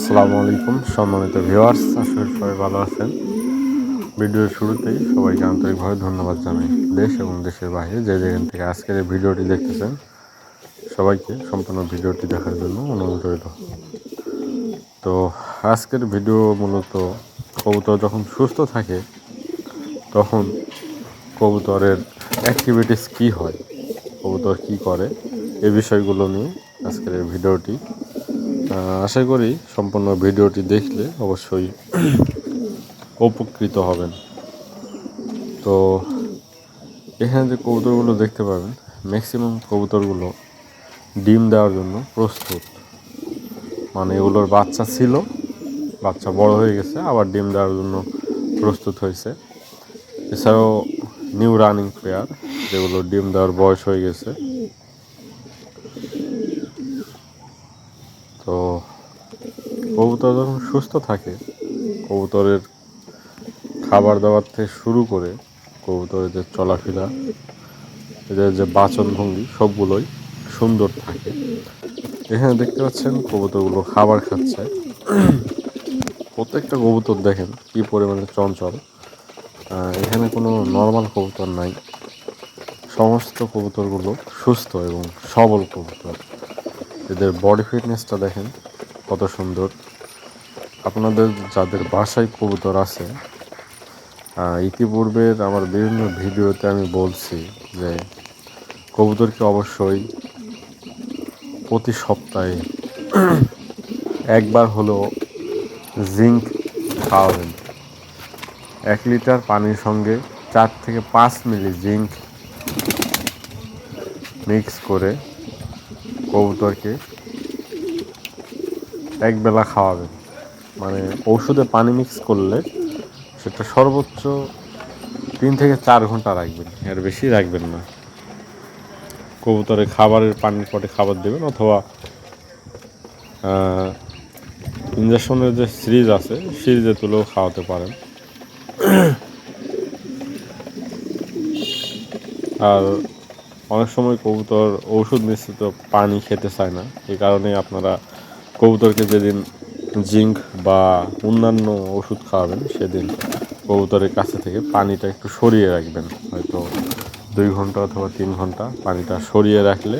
আসসালামু আলাইকুম, সম্মানিত ভিউয়ার্স আসলে সবাই ভালো আছেন। ভিডিওর শুরুতেই সবাইকে আন্তরিকভাবে ধন্যবাদ জানাই। দেশ এবং দেশের বাইরে যে যেখান থেকে আজকের এই ভিডিওটি দেখতেছেন, সবাইকে সম্পূর্ণ ভিডিওটি দেখার জন্য অনুরোধ রইল। তো আজকের ভিডিও মূলত কবুতর যখন সুস্থ থাকে, তখন কবুতরের অ্যাক্টিভিটিস কী হয়, কবুতর কী করে এই বিষয়গুলো নিয়ে আজকের এই ভিডিওটি আশা করি সম্পূর্ণ ভিডিওটি দেখলে অবশ্যই উপকৃত হবেন। তো এখানে যে কবুতরগুলো দেখতে পাবেন ম্যাক্সিমাম কবুতরগুলো ডিম দেওয়ার জন্য প্রস্তুত। মানে এগুলোর বাচ্চা ছিল, বাচ্চা বড় হয়ে গেছে, আবার ডিম দেওয়ার জন্য প্রস্তুত হয়েছে। এছাড়াও নিউ রানিং পেয়ার যেগুলো ডিম দেওয়ার বয়স হয়ে গেছে। তো কবুতর যখন সুস্থ থাকে, কবুতরের খাবার দাবার থেকে শুরু করে কবুতরের যে চলাফেরা, এদের যে বাচনভঙ্গি, সবগুলোই সুন্দর থাকে। এখানে দেখতে পাচ্ছেন কবুতরগুলো খাবার খাচ্ছে। প্রত্যেকটা কবুতর দেখেন কি পরিমাণে চঞ্চল। এখানে কোনো নর্মাল কবুতর নাই। সমস্ত কবুতরগুলো সুস্থ এবং সবল কবুতর। এদের বডি ফিটনেসটা দেখেন কত সুন্দর। আপনাদের যাদের বাসায় কবুতর আছে ইতিপূর্বের আমার বিভিন্ন ভিডিওতে আমি বলছি যে কবুতরকে অবশ্যই প্রতি সপ্তাহে একবার হলো জিঙ্ক খাওয়াবেন। এক লিটার পানির সঙ্গে চার থেকে পাঁচ মিলি জিঙ্ক মিক্স করে কবুতরকে একবেলা খাওয়াবেন মানে ঔষধে পানি মিক্স করলে সেটা সর্বোচ্চ তিন থেকে চার ঘণ্টা রাখবেন। এর বেশি রাখবেন না। কবুতরে খাবারের পানির পটে খাবার দেবেন অথবা ইঞ্জেকশনের যে সিরিজ আছে, সিরিজে তুলেও খাওয়াতে পারেন। আর অনেক সময় কবুতর ঔষধ মিশ্রিত পানি খেতে চায় না। এই কারণে আপনারা কবুতরকে যেদিন জিঙ্ক বা অন্যান্য ওষুধ খাওয়াবেন, সেদিন কবুতরের কাছে থেকে পানিটা একটু সরিয়ে রাখবেন। হয়তো দুই ঘণ্টা অথবা তিন ঘণ্টা পানিটা সরিয়ে রাখলে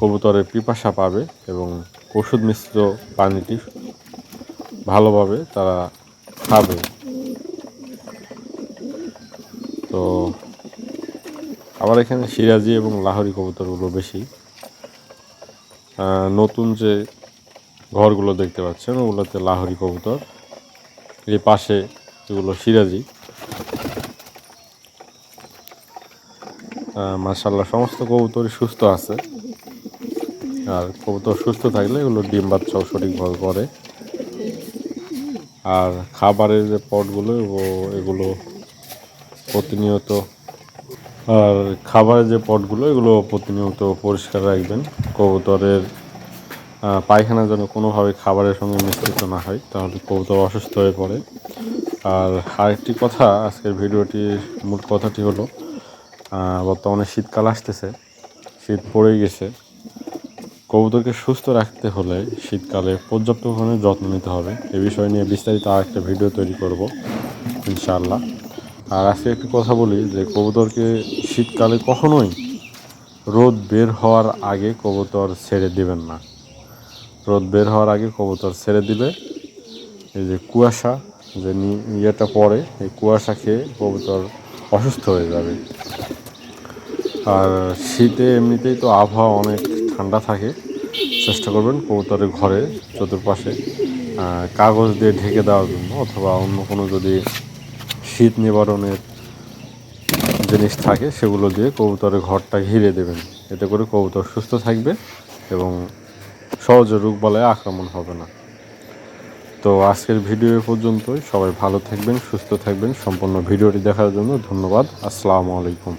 কবুতরের পিপাসা পাবে এবং ওষুধ মিশ্রিত পানিটি ভালোভাবে তারা খাবে। তো আবার এখানে সিরাজি এবং লাহোরি কবুতরগুলো বেশি। নতুন যে ঘরগুলো দেখতে পাচ্ছেন, ওগুলোতে লাহরি কবুতর। এই পাশে এগুলো সিরাজি। মার্শাল্লাহ সমস্ত কবুতরই সুস্থ আছে। আর কবুতর সুস্থ থাকলে এগুলো ডিম বাচ্চাও সঠিকভাবে করে আর খাবারের যে পটগুলো এগুলো প্রতিনিয়ত আর খাবারের যে পটগুলো, এগুলো প্রতিনিয়ত পরিষ্কার রাখবেন। কবুতরের পায়খানা যেন কোনোভাবে খাবারের সঙ্গে মিশ্রিত না হয়, তাহলে কবুতর অসুস্থ হয়ে পড়ে। আর আরেকটি কথা, আজকের ভিডিওটির মূল কথাটি হলো বর্তমানে শীতকাল আসতেছে, শীত পড়েই গেছে। কবুতরকে সুস্থ রাখতে হলে শীতকালে পর্যাপ্ত পরিমাণে যত্ন নিতে হবে। এ বিষয় নিয়ে বিস্তারিত আরেকটা ভিডিও তৈরি করব, ইনশাআল্লাহ। আর আজকে একটি কথা বলি যে কবুতরকে শীতকালে কখনোই রোদ বের হওয়ার আগে কবুতর ছেড়ে দিবেন না। রোদ বের হওয়ার আগে কবুতর ছেড়ে দিলে এই যে কুয়াশা, যে ইয়েটা পড়ে, এই কুয়াশা খেয়ে কবুতর অসুস্থ হয়ে যাবে। আর শীতে এমনিতেই তো আবহাওয়া অনেক ঠান্ডা থাকে। চেষ্টা করবেন কবুতরের ঘরে, চতুর্পাশে কাগজ দিয়ে ঢেকে দেওয়ার জন্য অথবা অন্য কোনো যদি শীত নিবারণের জিনিস থাকে, সেগুলো দিয়ে কবুতরের ঘরটা ঘিরে দেবেন। এতে করে কবুতর সুস্থ থাকবে এবং সহজে রোগ বলায় আক্রমণ হবে না। তো আজকের ভিডিও পর্যন্তই। সবাই ভালো থাকবেন, সুস্থ থাকবেন। সম্পূর্ণ ভিডিওটি দেখার জন্য ধন্যবাদ। আসসালামু আলাইকুম।